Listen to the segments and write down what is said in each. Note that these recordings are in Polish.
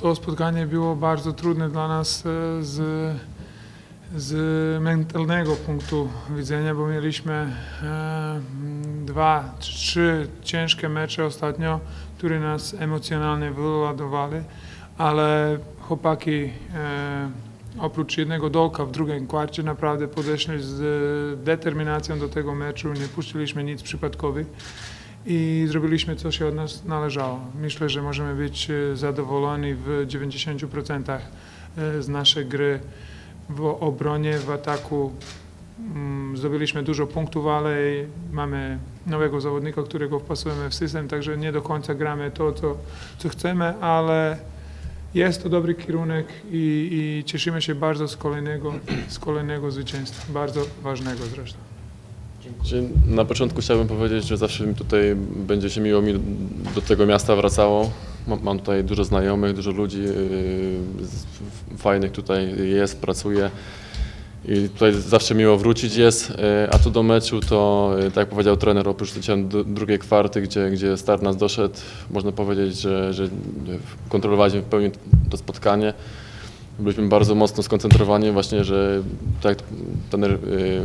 to spotkanie było bardzo trudne dla nas e, z, z mentalnego punktu widzenia, bo mieliśmy e, dwa, trzy ciężkie mecze ostatnio, które nas emocjonalnie wyładowali, ale chłopaki e, oprócz jednego dolka w drugim kwarcie naprawdę podeszli z determinacją do tego meczu, nie puściliśmy nic przypadkowych i zrobiliśmy co się od nas należało. Myślę, że możemy być e, zadowoleni w 90% e, z naszej gry w obronie, w ataku. Mm, Zdobyliśmy dużo punktów, ale mamy nowego zawodnika, którego wpasujemy w system, także nie do końca gramy to, co, co chcemy, ale jest to dobry kierunek i, i cieszymy się bardzo z kolejnego, z kolejnego zwycięstwa, bardzo ważnego zresztą. Na początku chciałbym powiedzieć, że zawsze mi tutaj będzie się miło mi do tego miasta wracało. Mam, tutaj dużo znajomych, dużo ludzi yy, fajnych tutaj jest, pracuje. I tutaj zawsze miło wrócić jest, yy, a tu do meczu to, yy, tak jak powiedział trener, oprócz drugiej kwarty, gdzie, gdzie start nas doszedł, można powiedzieć, że, że kontrolowaliśmy w pełni to spotkanie. Byliśmy bardzo mocno skoncentrowani właśnie, że tak trener y,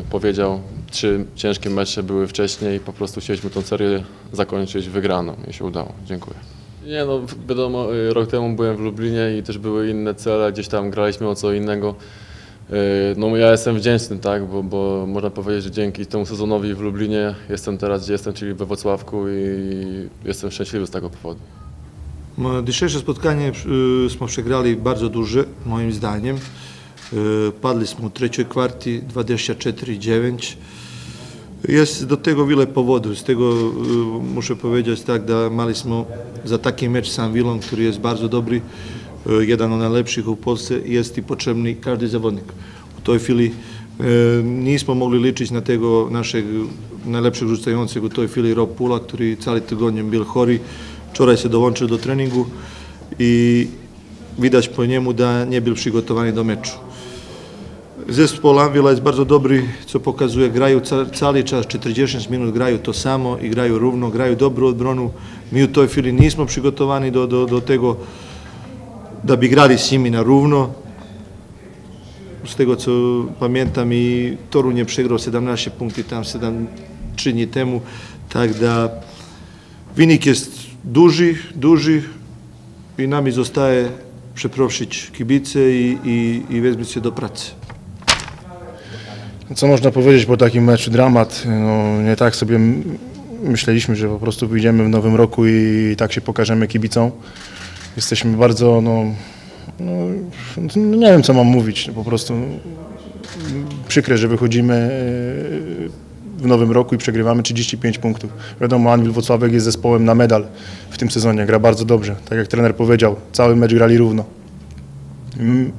powiedział, trzy ciężkie mecze były wcześniej, po prostu chcieliśmy tą serię zakończyć wygraną i się udało. Dziękuję. Nie no, wiadomo, y, rok temu byłem w Lublinie i też były inne cele, gdzieś tam graliśmy o co innego. Y, No ja jestem wdzięczny, tak, bo, bo można powiedzieć, że dzięki temu sezonowi w Lublinie jestem teraz, gdzie jestem, czyli we Wrocławku i jestem szczęśliwy z tego powodu. Dzisiejsze spotkanie y, smo przegrali bardzo duże, moim zdaniem. Y, Padli smo u trećoj kvarti 24-9. Jest do tego wiele powodów. Z tego y, muszę powiedzieć tak, da mali smo za taki mecz sam Wilon, który jest bardzo dobry, jeden od najlepszych u Polsce, jest i potrzebny każdy zawodnik. U toj chwili nismo mogli liczyć na tego naszeg najlepszeg rzucającego u toj chwili Rob Pula, który cały tygodniem był chory. Wczoraj się dołączył do treningu i widać po niemu da nie był przygotowany do meczu. Zespół Anvila jest bardzo dobry, co pokazuje, grają ca, cały czas, 40 minut grają to samo i grają równo, grają dobru odbronu. Mi u toj chwili nismo przygotowani do, do, do tego da bi grali s na równo. Z tego co pamiętam i Torun je przegrał 17 punkty tam 7 3 dni temu, tak da wynik jest duży, duży i nami zostaje przeprosić kibice i, i, i wezmać się do pracy. Co można powiedzieć po takim meczu? Dramat. No, nie tak sobie myśleliśmy, że po prostu wyjdziemy w nowym roku i tak się pokażemy kibicom. Jesteśmy bardzo, no, no, no nie wiem co mam mówić, po prostu przykre, że wychodzimy e, w nowym roku i przegrywamy 35 punktów. Wiadomo, Anwil Włocławek jest zespołem na medal w tym sezonie, gra bardzo dobrze. Tak jak trener powiedział, cały mecz grali równo. Mm,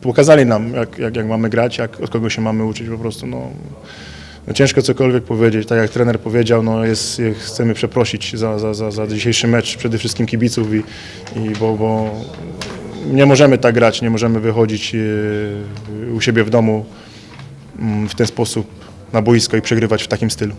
pokazali nam, jak, jak, jak mamy grać, jak, od kogo się mamy uczyć po prostu. No, no ciężko cokolwiek powiedzieć. Tak jak trener powiedział, no jest, chcemy przeprosić za, za, za, za dzisiejszy mecz przede wszystkim kibiców, i, i bo, bo nie możemy tak grać, nie możemy wychodzić e, u siebie w domu mm, w ten sposób na boisko i przegrywać w takim stylu.